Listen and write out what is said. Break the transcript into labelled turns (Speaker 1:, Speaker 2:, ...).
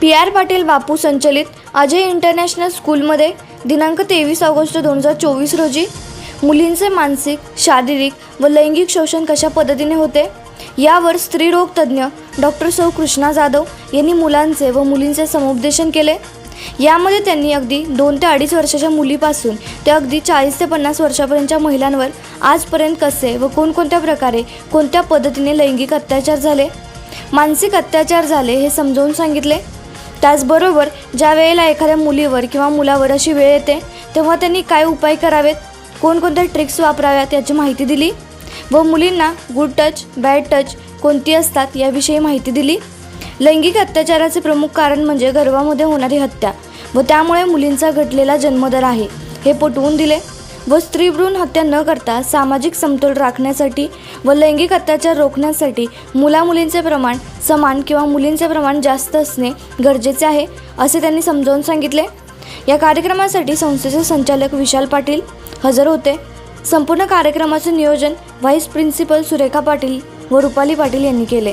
Speaker 1: P R Patil Bapu संचलित Ajay international स्कूलमध्ये दिनांक तेवीस ऑगस्ट दोन हजार चोवीस रोजी मुलींचे मानसिक शारीरिक व लैंगिक शोषण कशा पद्धतीने होते? यावर स्त्रीरोग तज्ज्ञ डॉक्टर सौ कृष्णा जाधव यांनी मुलांचे व मुलींचे समुपदेशन केले. यामध्ये त्यांनी अगदी दोन ते अडीच वर्षाच्या मुलीपासून ते अगदी चाळीस ते पन्नास वर्षापर्यंतच्या महिलांवर आजपर्यंत कसे व कोणकोणत्या प्रकारे कोणत्या पद्धतीने लैंगिक अत्याचार झाले? मानसिक अत्याचार झाले हे समजावून सांगितले. त्याचबरोबर ज्या वेळेला एखाद्या मुलीवर किंवा मुलावर अशी वेळ येते तेव्हा त्यांनी काय उपाय करावेत? कोणकोणत्या ट्रिक्स वापराव्यात याची माहिती दिली? व मुलींना गुड टच बॅड टच कोणती असतात याविषयी माहिती दिली? लैंगिक अत्याचाराचे प्रमुख कारण म्हणजे गर्भामध्ये होणारी हत्या व त्यामुळे मुलींचा घटलेला जन्मदर आहे हे पटवून दिले. व स्त्रीभ्रूण हत्या न करता सामाजिक समतोल राखण्यासाठी व लैंगिक अत्याचार रोखण्यासाठी मुलामुलींचे प्रमाण समान किंवा मुलींचे प्रमाण जास्त असणे गरजेचे आहे असे त्यांनी समजावून सांगितले. या कार्यक्रमासाठी संस्थेचे संचालक विशाल पाटील हजर होते. संपूर्ण कार्यक्रमाचे नियोजन व्हाईस प्रिन्सिपल सुरेखा पाटील व रुपाली पाटील यांनी केले.